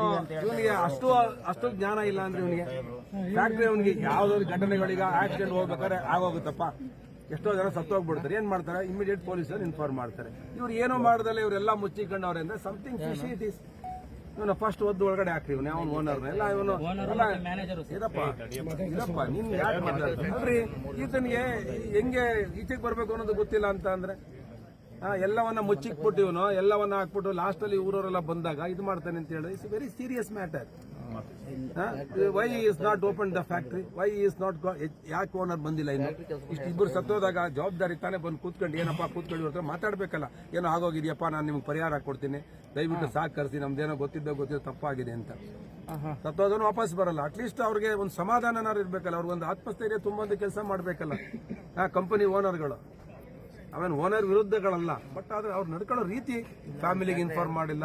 ಅವನು ಇವನಿಗೆ ಅಷ್ಟು ಅಷ್ಟು ಜ್ಞಾನ ಇಲ್ಲ ಅಂದ್ರೆ ಇವನಿಗೆ. ಫ್ಯಾಕ್ಟ್ರಿ ಅವನಿಗೆ ಯಾವ್ದಾದ್ರು ಘಟನೆಗಳೀಗ ಆಕ್ಸಿಡೆಂಟ್ ಹೋಗ್ಬೇಕಾದ್ರೆ ಆಗೋಗುತ್ತಪ್ಪ. ಎಷ್ಟೋ ಜನ ಸತ್ತೋಗ್ಬಿಡ್ತಾರೆ. ಏನ್ ಮಾಡ್ತಾರೆ? ಇಮಿಡಿಯೇಟ್ ಪೊಲೀಸರು ಇನ್ಫಾರ್ಮ್ ಮಾಡ್ತಾರೆ. ಇವ್ರು ಏನೋ ಮಾಡ್ದಲ್ಲ ಇವರೆಲ್ಲ ಮುಚ್ಚಿಕೊಂಡವ್ರೆ ಅಂದ್ರೆ ಸಮಥಿಂಗ್ ಫಿಶಿ ಇಟ್ ಇಸ್ ಇವನು ಫಸ್ಟ್ ಒದ್ದು ಒಳಗಡೆ ಹಾಕ್ರಿ. ಇವನು ಯಾವ ಓನರ್ ಎಲ್ಲ ಇವನು ಇದಪ್ಪ. ಇದಪ್ಪ ನಿನ್ ಯಾಕೆ ಮಾಡ್ತಾರೆ ಈತನಿಗೆ ಹೆಂಗೆ ಈಚೆಗೆ ಬರ್ಬೇಕು ಅನ್ನೋದು ಗೊತ್ತಿಲ್ಲ ಅಂತ ಅಂದ್ರೆ ಎಲ್ಲವನ್ನ ಮುಚ್ಚಿಕ್ಬಿಟ್ಟು ಇವನು ಎಲ್ಲವನ್ನ ಹಾಕ್ಬಿಟ್ಟು ಲಾಸ್ಟ್ ಅಲ್ಲಿ ಊರವರೆಲ್ಲ ಬಂದಾಗ ಇದು ಮಾಡ್ತಾನೆ ಅಂತ ಹೇಳಿ it's very serious matter why is not open the factory why is not ಯಾಕೆ ಓನರ್ ಬಂದಿಲ್ಲ ಇನ್ನು? ಇಷ್ಟು ಇಬ್ಬರು ಸತ್ತೋದಾಗ ಜವಾಬ್ದಾರಿ ತಾನೇ ಬಂದು ಕೂತ್ಕೊಂಡು ಏನಪ್ಪ ಕೂತ್ಕೊಂಡು ಇವ್ರ ಮಾತಾಡ್ಬೇಕಲ್ಲ? ಏನೋ ಆಗೋಗಿದೆಯಪ್ಪ ನಾನು ನಿಮ್ಗೆ ಪರಿಹಾರ ಕೊಡ್ತೀನಿ. ದಯವಿಟ್ಟು ಸಹಕರಿಸಿ ನಮ್ದೇನೋ ಗೊತ್ತಿದ್ದ ಗೊತ್ತಿದ್ದ ತಪ್ಪಾಗಿದೆ ಅಂತ. ಸತ್ತೋದನ್ನು ವಾಪಸ್ ಬರಲ್ಲ. ಅಟ್ಲೀಸ್ಟ್ ಅವ್ರಿಗೆ ಒಂದು ಸಮಾಧಾನನಾರು ಇರಬೇಕಲ್ಲ. ಅವ್ರಿಗೊಂದು ಆತ್ಮಸ್ಥೈರ್ಯ ತುಂಬೊಂದು ಕೆಲಸ ಮಾಡಬೇಕಲ್ಲ. ಆ ಕಂಪನಿ ಓನರ್ಗಳು ಅವೇನು ಓನರ್ ವಿರುದ್ಧಗಳಲ್ಲ. ಬಟ್ ಆದ್ರೆ ಅವ್ರು ನಡ್ಕೊಳ್ಳೋ ರೀತಿ ಫ್ಯಾಮಿಲಿಗೆ ಇನ್ಫಾರ್ಮ್ ಮಾಡಿಲ್ಲ.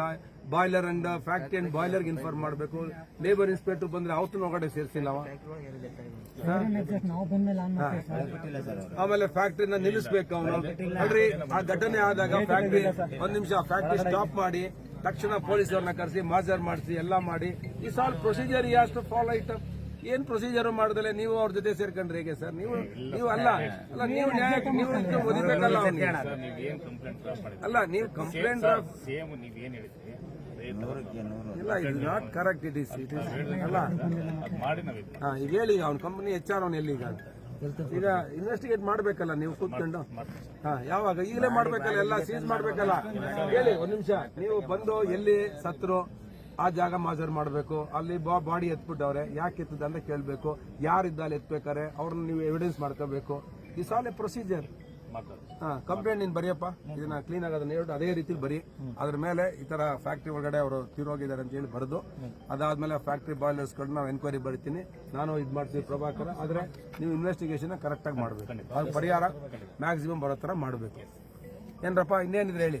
ಬಾಯ್ಲರ್ ಅಂಡ್ ಫ್ಯಾಕ್ಟ್ರಿ ಅಂಡ್ ಬಾಯ್ಲರ್ಗೆ ಇನ್ಫಾರ್ಮ್ ಮಾಡಬೇಕು. ಲೇಬರ್ ಇನ್ಸ್ಪೆಕ್ಟರ್ ಬಂದ್ರೆ ಅವತ್ತು ಒಳಗಡೆ ಸೇರಿಸಿಲ್ಲ ಆಮೇಲೆ ಫ್ಯಾಕ್ಟ್ರಿನ ನಿಲ್ಲಿಸಬೇಕು ಅವನು. ಅಲ್ರಿ, ಆ ಘಟನೆ ಆದಾಗ ಫ್ಯಾಕ್ಟ್ರಿ ಒಂದ್ ನಿಮಿಷ ಫ್ಯಾಕ್ಟ್ರಿ ಸ್ಟಾಪ್ ಮಾಡಿ, ತಕ್ಷಣ ಪೊಲೀಸರನ್ನ ಕರೆಸಿ, ಮಾಜರ್ ಮಾಡಿಸಿ, ಎಲ್ಲ ಮಾಡಿ. ಈ ಸಾಲ್ procedure has to follow it ಏನ್ ಪ್ರೊಸೀಜರ್ ಮಾಡಿದ್ರೆ ನೀವು ಅವ್ರ ಜೊತೆ ಸೇರ್ಕೊಂಡ್ರೆ ಹೇಗೆ ಸರ್? ನೀವು ನೀವು ಅಲ್ಲ ಅಲ್ಲ ನೀವು ನ್ಯಾಯಕ್ಕೆ ನೀವು ಮಾಡಿದ್ರಿ? ಅಲ್ಲ ನೀವು ಕಂಪ್ಲೇಂಟ್ ಇಲ್ಲ it not correct it is it is ಅಲ್ಲ. ಅದ್ ಮಾಡಿ ನಾವಿದ್ವಿ. ಹಾ ಈಗ ಹೇಳಿ ಅವ್ನ ಕಂಪನಿ ಎಚ್ ಆರ್ ಅವ್ನು ಎಲ್ಲಿ ಈಗ ಈಗ ಇನ್ವೆಸ್ಟಿಗೇಟ್ ಮಾಡ್ಬೇಕಲ್ಲ ನೀವು ಕೂತ್ಕೊಂಡು? ಹಾ ಯಾವಾಗ? ಈಗಲೇ ಮಾಡ್ಬೇಕಲ್ಲ ಎಲ್ಲ ಸೀಸ್ ಮಾಡ್ಬೇಕಲ್ಲ. ಹೇಳಿ ಒಂದ್ ನಿಮಿಷ. ನೀವು ಬಂದು ಎಲ್ಲಿ ಸತ್ರು? ಆ ಜಾಗ ಮಾಜರ್ ಮಾಡಬೇಕು. ಅಲ್ಲಿ ಬಾಡಿ ಎತ್ಬಿಟ್ಟವ್ರೆ. ಯಾಕೆ ಎತ್ತದ ಅಂತ ಕೇಳಬೇಕು. ಯಾರಿದ್ದ ಅಲ್ಲಿ ಎತ್ಬೇಕಾರೆ ಅವ್ರನ್ನ ನೀವು ಎವಿಡೆನ್ಸ್ ಮಾಡ್ಕೋಬೇಕು. ಈ ಸಾಲೆ ಪ್ರೊಸೀಜರ್ ಕಂಪ್ಲೇಂಟ್ ನೀನ್ ಬರೆಯಪ್ಪ. ಇದನ್ನ ಕ್ಲೀನ್ ಆಗೋದನ್ನ ಹೇಳ್ಬಿಟ್ಟು ಅದೇ ರೀತಿ ಬರಿ. ಅದ್ರ ಮೇಲೆ ಈ ತರ ಫ್ಯಾಕ್ಟ್ರಿ ಒಳಗಡೆ ಅವರು ತೀರೋಗಿದ್ದಾರೆ ಅಂತ ಹೇಳಿ ಬರೆದು ಅದಾದ್ಮೇಲೆ ಫ್ಯಾಕ್ಟ್ರಿ ಬಾಯ್ಲರ್ಸ್ಗಳು ನಾವು ಎನ್ಕ್ವೈರಿ ಬರ್ತೀನಿ. ನಾನು ಇದು ಮಾಡ್ತೀನಿ ಪ್ರಭಾಕರ. ಆದ್ರೆ ನೀವು ಇನ್ವೆಸ್ಟಿಗೇಷನ್ ಕರೆಕ್ಟ್ ಆಗಿ ಮಾಡಬೇಕು. ಅದು ಪರಿಹಾರ ಮ್ಯಾಕ್ಸಿಮಮ್ ಬರೋ ತರ ಮಾಡಬೇಕು. ಏನ್ರಪ್ಪ ಇನ್ನೇನಿದ್ರೆ ಹೇಳಿ?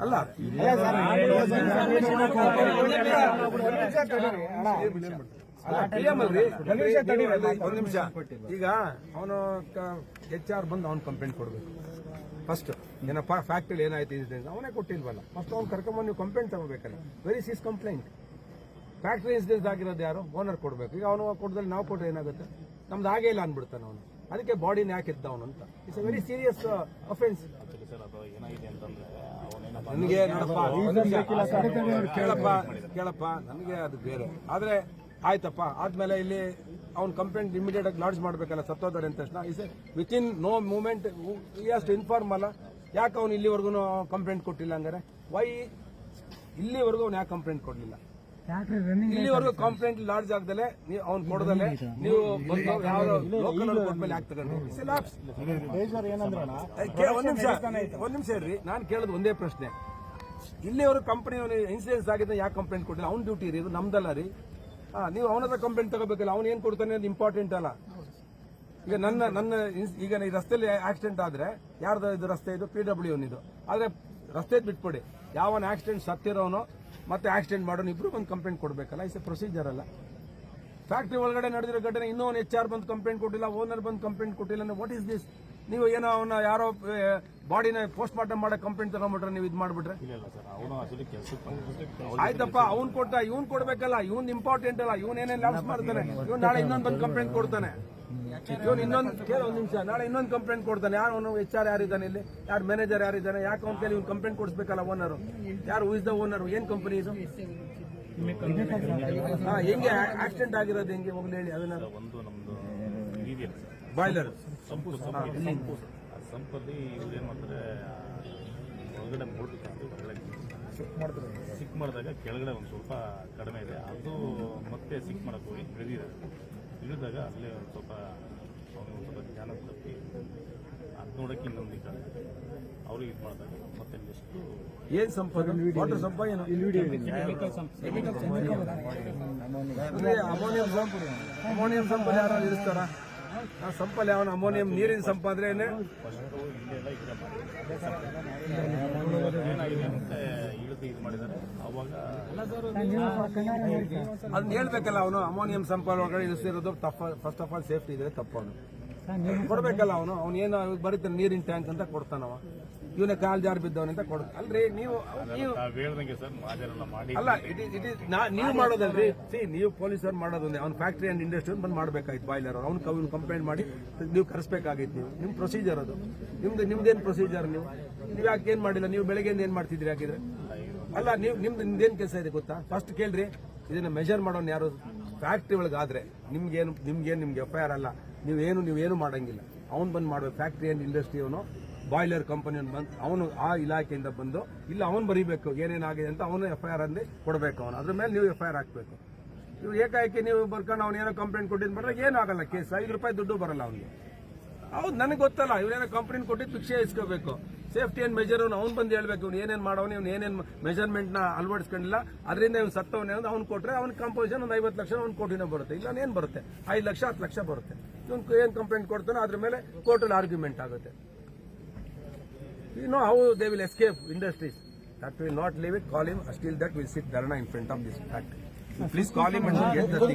ಅಲ್ಲ. ಒಂದ್ ನಿಮಿಷ. ಈಗ ಅವನು ಎಚ್ ಆರ್ ಬಂದು ಅವ್ನ ಕಂಪ್ಲೇಂಟ್ ಕೊಡ್ಬೇಕು. ಫಸ್ಟ್ ಏನಪ್ಪ ಫ್ಯಾಕ್ಟ್ರಿ ಏನಾಯ್ತು ಅವನೇ ಕೊಟ್ಟಿಲ್ವಲ್ಲ. ಫಸ್ಟ್ ಅವ್ನು ಕರ್ಕೊಂಬಂದು ನೀವು ಕಂಪ್ಲೇಂಟ್ ತಗೋಬೇಕಲ್ಲ. ವೆರಿ ಸಿಸ್ ಕಂಪ್ಲೇಂಟ್ ಫ್ಯಾಕ್ಟ್ರಿ ಇನ್ಸಿಡೆಂಟ್ ಆಗಿರೋದು ಯಾರು? ಓನರ್ ಕೊಡ್ಬೇಕು. ಈಗ ಅವನು ಕೊಟ್ಟದಲ್ಲಿ ನಾವು ಕೊಟ್ಟರೆ ಏನಾಗುತ್ತೆ? ನಮ್ದು ಆಗೇ ಇಲ್ಲ ಅಂದ್ಬಿಡ್ತಾನೆ ಅವನು. ಅದಕ್ಕೆ ಬಾಡಿನ ಯಾಕೆ ಅವನು ಅಂತ. ಇಟ್ಸ್ ವೆರಿ ಸೀರಿಯಸ್ ಅಫೆನ್ಸ್ ನನಗೆ. ಕೇಳಪ್ಪ ಕೇಳಪ್ಪ ನನಗೆ ಅದು ಬೇರೆ. ಆದ್ರೆ ಆಯ್ತಪ್ಪ ಆದ್ಮೇಲೆ ಇಲ್ಲಿ ಅವ್ನ ಕಂಪ್ಲೇಂಟ್ ಇಮಿಡಿಯೇಟ್ ಆಗಿ ಲಾಡ್ಜ್ ಮಾಡ್ಬೇಕಲ್ಲ ಸತ್ತೋದಾರೆ ಅಂತ ತಕ್ಷಣ. Is within no moment ಅಷ್ಟು ಇನ್ಫಾರ್ಮ್ ಅಲ್ಲ. ಯಾಕೆ ಅವ್ನು ಇಲ್ಲಿವರೆಗೂ ಕಂಪ್ಲೇಂಟ್ ಕೊಟ್ಟಿಲ್ಲ ಹಂಗಾರೆ? ವೈ ಇಲ್ಲಿವರೆಗೂ ಅವ್ನು ಯಾಕೆ ಕಂಪ್ಲೇಂಟ್ ಕೊಡ್ಲಿಲ್ಲ? ಇಲ್ಲಿವರೆಗೂ ಕಂಪ್ಲೇಂಟ್ ಲಾಡ್ಜ್ ಆಗದಲ್ಲೇ ನೀವು ಅವ್ನು ಕೊಡದಲ್ಲೇ ನೀವು ಒಂದ್ ನಿಮಿಷ. ಒಂದ್ ನಿಮಿಷ ಇರ್ರಿ. ನಾನು ಕೇಳೋದು ಒಂದೇ ಪ್ರಶ್ನೆ. ಇಲ್ಲಿವರೆಗೂ ಕಂಪನಿ ಇನ್ಸಿಡೆನ್ಸ್ ಆಗಿದ್ದ ಯಾಕೆ ಕಂಪ್ಲೇಂಟ್ ಕೊಟ್ಟಿಲ್ಲ? ಅವ್ನ ಡ್ಯೂಟಿ ರೀ ಇದು ನಮ್ದಲ್ಲ ರೀ. ನೀವು ಅವನ ಹತ್ರ ಕಂಪ್ಲೇಂಟ್ ತಗೋಬೇಕಲ್ಲ ಅವ್ನು ಏನ್ ಕೊಡ್ತಾನೆ ಅದು ಇಂಪಾರ್ಟೆಂಟ್ ಅಲ್ಲ. ಈಗ ನನ್ನ ನನ್ನ ಈಗ ಈ ರಸ್ತೆಯಲ್ಲಿ ಆಕ್ಸಿಡೆಂಟ್ ಆದ್ರೆ ಯಾರ್ದು ಇದು ರಸ್ತೆ ಇದು? ಪಿ ಡಬ್ಲ್ಯೂ ಇದು ಆದ್ರೆ ರಸ್ತೆ ಬಿಟ್ಬಿಡಿ. ಯಾವನ್ ಆಕ್ಸಿಡೆಂಟ್ ಸತ್ತಿರೋನು ಮತ್ತೆ ಆಕ್ಸಿಡೆಂಟ್ ಮಾಡೋನು ಇಬ್ರು ಬಂದು ಕಂಪ್ಲೇಂಟ್ ಕೊಡಬೇಕಲ್ಲ? ಇಸ್ ಎ ಪ್ರೊಸೀಜರ್ ಅಲ್ಲ. ಫ್ಯಾಕ್ಟ್ರಿ ಒಳಗಡೆ ನಡೆದಿರೋ ಘಟನೆ ಇನ್ನೂ ಒಂದು ಎಚ್ ಆರ್ ಬಂದು ಕಂಪ್ಲೇಂಟ್ ಕೊಟ್ಟಿಲ್ಲ ಓನರ್ ಬಂದು ಕಂಪ್ಲೇಂಟ್ ಕೊಟ್ಟಿಲ್ಲ ಅಂದ್ರೆ ವಾಟ್ ಇಸ್ ದಿಸ್ ನೀವು ಏನೋ ಅವನ ಯಾರೋ ಬಾಡಿನ ಪೋಸ್ಟ್ ಮಾರ್ಟಮ್ ಮಾಡೋ ಕಂಪ್ಲೇಂಟ್ ತಗೊಂಡ್ಬಿಟ್ರೆ ನೀವು ಇದು ಮಾಡ್ಬಿಟ್ರೆ? ಆಯ್ತಪ್ಪ ಅವ್ನು ಕೊಟ್ಟ ಇವ್ನ್ ಕೊಡ್ಬೇಕಲ್ಲ ಇವ್ನ್ ಇಂಪಾರ್ಟೆಂಟ್ ಅಲ್ಲ ಇವನ್ ಏನೇನು ಲಾಸ್ ಮಾಡ್ತಾನೆ ಇವ್ನ್ ನಾಳೆ ಇನ್ನೊಂದು ಬಂದು ಕಂಪ್ಲೇಂಟ್ ಕೊಡ್ತಾನೆ. ಇವ್ನ್ ಇನ್ನೊಂದು ಕೇಳ ಒಂದು ನಿಮಿಷ ನಾಳೆ ಇನ್ನೊಂದು ಕಂಪ್ಲೇಂಟ್ ಕೊಡ್ತಾನೆ. ಯಾರು ಅವನು ಎಚ್ ಆರ್ ಯಾರಿದ್ದಾನೆ ಇಲ್ಲಿ? ಯಾರು ಮ್ಯಾನೇಜರ್ ಯಾರಿದ್ದಾನೆ ಯಾಕೆ ಅವ್ನ ಕೈಲಿ ಇವ್ನ್ ಕಂಪ್ಲೇಂಟ್ ಕೊಡಿಸ್ಬೇಕಲ್ಲ ಓನರು ಯಾರು ಇಸ್ ದ ಓನರು ಏನು ಕಂಪನಿ ಇದು? ಹಾ, ಹೆಂಗೆ ಆಕ್ಸಿಡೆಂಟ್ ಆಗಿರೋದು ಹೆಂಗೆ? ಹೋಗ್ಲಿ ಹೇಳಿ ಅದನ್ನ. ಒಂದು ನಮ್ದು ಇದೆಯಲ್ಲ ಬಾಯ್ಲರ್ ಸಂಪು ಸಂಪು ಸಂಪಲ್ಲಿ ಇವ್ರು ಏನ್ ಮಾಡ್ತಾರೆ ಒಳಗಡೆ ಮೋಟ್ರ್ ತಂದು ಹೊರಗಡೆ ಸಿಕ್ ಮಾಡಿದಾಗ ಕೆಳಗಡೆ ಒಂದು ಸ್ವಲ್ಪ ಕಡಿಮೆ ಇದೆ. ಅದು ಮತ್ತೆ ಸಿಕ್ ಮಾಡಕ್ ಹೋಗಿ ಇಳಿದಿದೆ ಇಳಿದಾಗ ಅಲ್ಲೇ ಒಂದು ಸ್ವಲ್ಪ ಅವನು ಒಂದು ಸ್ವಲ್ಪ ಜ್ಞಾನ ತಪ್ಪಿ ಅದು ನೋಡೋಕ್ಕೆ ಇನ್ನೊಂದು ಇದ್ದಾರೆ ಕಡೆ ಅವ್ರಿಗೆ ಇದು ಮಾಡಿದಾಗ ಮತ್ತೆ ನೆಕ್ಸ್ಟು ಏನು ಸಂಪಾದನೆ ವಾಟರ್ ಸಂಪ ಏನು ಅಮೋನಿಯಂ ಸಂಪಾದನೆ ಅಮೋನಿಯಂ ಸಂಪಾದನೆ ಯಾರು ಇರಿಸ್ತಾರ ಆ ಸಂಪಲ್ಲಿ ಅವನ ಅಮೋನಿಯಂ ನೀರಿನ ಸಂಪಾದನೆ ಅದನ್ನ ಹೇಳ್ಬೇಕಲ್ಲ ಅವನು ಅಮೋನಿಯಂ ಸಂಪಲ್ ಒಳಗಡೆ ಇಳಿಸಿರೋದು ತಪ್ಪ ಫಸ್ಟ್ ಆಫ್ ಆಲ್ ಸೇಫ್ಟಿ ಇದೆ ತಪ್ಪು ಅವನು. ಕೊಡ್ಬೇಕಲ್ಲ ಅವನು ಅವ್ನು ಏನು ಬರೀತಾನೆ ನೀರಿನ ಟ್ಯಾಂಕ್ ಅಂತ ಕೊಡ್ತಾನವ. ಇವನೇ ಕಾಲ್ ಜಾರ್ ಬಿದ್ದವನ ಅಂತ ಕೊಡ ಅಲ್ರಿ ನೀವು ನೀವು ಅಲ್ಲ ಇಟ್ ಇಸ್ ಇಟ್ ಇಸ್ ನೀವು ಮಾಡೋದಲ್ರಿ. ಸಿ ನೀವು ಪೊಲೀಸರು ಮಾಡೋದೊಂದೇ. ಅವ್ನ ಫ್ಯಾಕ್ಟ್ರಿ ಅಂಡ್ ಇಂಡಸ್ಟ್ರಿ ಬಂದ್ ಮಾಡ್ಬೇಕಾಯ್ತು ಬಾಯ್ಲರ್ ಅವ್ನು ಅವ್ನು ಕಂಪ್ಲೇಂಟ್ ಮಾಡಿ ನೀವು ಕರೆಸ್ಬೇಕಾಗಿತ್ತು ನೀವು. ನಿಮ್ಮ ಪ್ರೊಸೀಜರ್ ಅದು. ನಿಮ್ದು ನಿಮ್ದೇನು ಪ್ರೊಸೀಜರ್ ನೀವು? ನೀವು ಯಾಕೆ ಏನು ಮಾಡಿಲ್ಲ? ನೀವು ಬೆಳಗ್ಗೆಯಿಂದ ಏನು ಮಾಡ್ತಿದ್ರಿ ಹಾಕಿದ್ರೆ ಅಲ್ಲ ನೀವು ನಿಮ್ದು ನಿಮ್ದೇನು ಕೆಲಸ ಇದೆ ಗೊತ್ತಾ? ಫಸ್ಟ್ ಕೇಳ್ರಿ ಇದನ್ನ ಮೆಜರ್ ಮಾಡೋನ್ ಯಾರು? ಫ್ಯಾಕ್ಟ್ರಿ ಒಳಗಾದ್ರೆ ನಿಮ್ಗೇನು ನಿಮ್ಗೇನು ನಿಮ್ಗೆ ಎಫ್ ಐ ಆರ್ ಅಲ್ಲ ನೀವೇನು ನೀವೇನು ಮಾಡಂಗಿಲ್ಲ. ಅವ್ನು ಬಂದು ಮಾಡ್ಬೇಕು. ಫ್ಯಾಕ್ಟ್ರಿ ಅಂಡ್ ಇಂಡಸ್ಟ್ರಿ ಅವನು ಬಾಯ್ಲರ್ ಕಂಪನಿ ಬಂದು ಅವನು ಆ ಇಲಾಖೆಯಿಂದ ಬಂದು, ಇಲ್ಲ ಅವನು ಬರೀಬೇಕು, ಏನೇನಾಗಿದೆ ಅಂತ ಅವನು ಎಫ್ ಐ ಆರ್ ಕೊಡಬೇಕು ಅವನು. ಅದ್ರ ಮೇಲೆ ನೀವು ಎಫ್ ಐ ಆರ್ ಹಾಕಬೇಕು. ಇವ್ರು ಏಕಾಏಕಿ ನೀವು ಬರ್ಕೊಂಡು ಅವ್ನು ಏನೋ ಕಂಪ್ಲೇಂಟ್ ಕೊಟ್ಟಿದ್ದು ಬರಲ್ಲ ಏನೂ ಆಗಲ್ಲ ಕೇಸ್. ಐದು ರೂಪಾಯಿ ದುಡ್ಡು ಬರಲ್ಲ ಅವನಿಗೆ. ಹೌದು, ನನಗೆ ಗೊತ್ತಲ್ಲ, ಇವನೇನೋ ಕಂಪ್ಲೇಂಟ್ ಕೊಟ್ಟಿದ್ದು ಶಿಕ್ಷೆ ಇಸ್ಕೋಬೇಕು. ಸೇಫ್ಟಿ ಏನು ಮೆಜರ್ ಅವ್ನು ಅವ್ನು ಬಂದು ಹೇಳ್ಬೇಕು. ಇವ್ನು ಏನೇನು ಮಾಡೋನು ಇವ್ನು ಏನೇನು ಮೆಜರ್ಮೆಂಟ್ನ ಅಳವಡಿಸ್ಕೊಂಡಿಲ್ಲ, ಅದರಿಂದ ಇವ್ನು ಸತ್ತವನೇ ಅಂತ ಅವ್ನು ಕೊಟ್ಟರೆ ಅವ್ನ ಕಂಪೋಸಿಷನ್ ಒಂದು ಐವತ್ತು ಲಕ್ಷ ಒಂದು ಕೋಟಿನ ಬರುತ್ತೆ. ಇಲ್ಲ ಏನು ಬರುತ್ತೆ? ಐದು ಲಕ್ಷ, ಹತ್ತು ಲಕ್ಷ ಬರುತ್ತೆ. ಇವ್ನು ಏನು ಕಂಪ್ಲೇಂಟ್ ಕೊಡ್ತಾನೋ ಅದ್ರ ಮೇಲೆ ಕೋರ್ಟಲ್ಲಿ ಆರ್ಗ್ಯುಮೆಂಟ್ ಆಗುತ್ತೆ. You know how they will escape industries. That will not leave it. Call him. Still that will sit Dharana in front of this fact. Please call him and get the thing.